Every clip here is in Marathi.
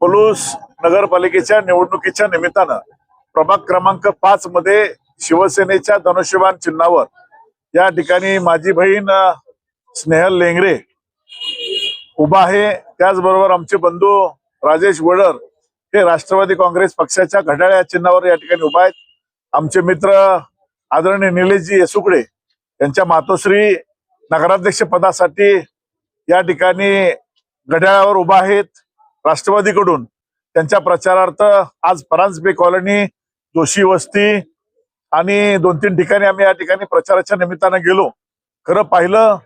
पलूस नगरपालिकेच्या निवडणुकीच्या निमित्तानं प्रभाग क्रमांक पाच मध्ये शिवसेनेच्या धनुष्यबाण चिन्हावर या ठिकाणी माझी बहीण स्नेहल लेंगरे उभा आहे. त्याचबरोबर आमचे बंधू राजेश वडर हे राष्ट्रवादी काँग्रेस पक्षाच्या घड्याळ्या चिन्हावर या ठिकाणी उभा आहेत. आमचे मित्र आदरणीय निलेशजी येसुकडे यांच्या मातोश्री नगराध्यक्ष पदासाठी या ठिकाणी घड्याळावर उभा आहेत. राष्ट्रवादीकडून. त्यांच्या प्रचारार्थ आज परांजपे कॉलनी जोशी वस्ती आणि दोन तीन ठिकाणी आम्ही या ठिकाणी प्रचाराच्या निमित्तानं गेलो. खरं पाहिलं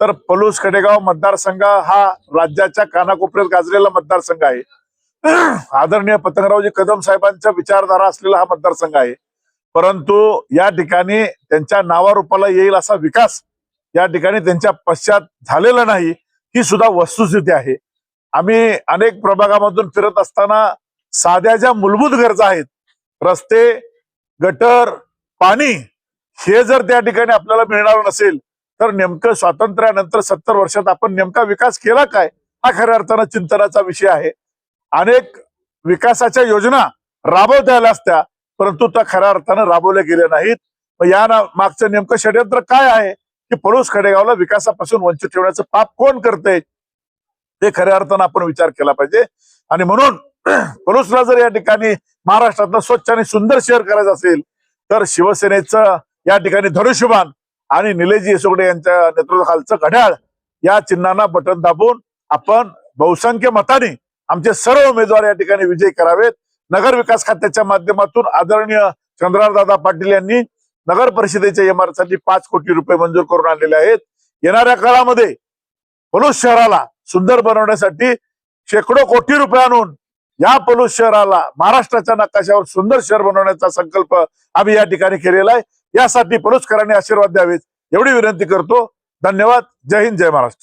तर पलूस खडेगाव मतदारसंघ हा राज्याच्या कानाकोपऱ्यात गाजलेला मतदारसंघ आहे. आदरणीय पतंगरावजी कदम साहेबांच्या विचारधारा असलेला हा मतदारसंघ आहे. परंतु या ठिकाणी त्यांच्या नावारूपाला येईल असा विकास या ठिकाणी त्यांच्या पश्चात झालेला नाही ही सुद्धा वस्तुस्थिती आहे. आम्ही अनेक प्रभागामधून फिरत असताना साध्या ज्या मूलभूत गरजा आहेत रस्ते गटर पाणी हे जर त्या ठिकाणी आपल्याला मिळणार नसेल तर नेमकं स्वातंत्र्यानंतर सत्तर वर्षात आपण नेमका विकास केला काय हा खऱ्या अर्थानं चिंतनाचा विषय आहे. अनेक विकासाच्या योजना राबवता आल्या असत्या परंतु त्या खऱ्या अर्थानं राबवल्या गेल्या नाहीत. मग या ना- मागचं नेमकं षडयंत्र काय आहे की पळूस खडेगावला विकासापासून वंचित ठेवण्याचं पाप कोण करते ते खऱ्या अर्थानं आपण विचार केला पाहिजे. आणि म्हणून पलूसला जर या ठिकाणी महाराष्ट्रातलं स्वच्छ आणि सुंदर शहर करायचं असेल तर शिवसेनेचं या ठिकाणी धनुष्यबाण आणि निलेजी येसोगडे यांच्या नेतृत्वाखालचं घड्याळ या चिन्हांना बटन दाबून आपण बहुसंख्य मताने आमचे सर्व उमेदवार या ठिकाणी विजय करावेत. नगर विकास खात्याच्या माध्यमातून आदरणीय चंद्रदादा पाटील यांनी नगर परिषदेच्या इमारतीसाठी पाच कोटी रुपये मंजूर करून आणलेले आहेत. येणाऱ्या काळामध्ये पलूस शहराला सुंदर बनवण्यासाठी शेकडो कोटी रुपये आणून या पलूस शहराला महाराष्ट्राच्या नकाशावर सुंदर शहर बनवण्याचा संकल्प आम्ही या ठिकाणी केलेला आहे. यासाठी पलूसकरांनी आशीर्वाद द्यावेत. एवढी विनंती करतो. धन्यवाद. जय हिंद जय महाराष्ट्र.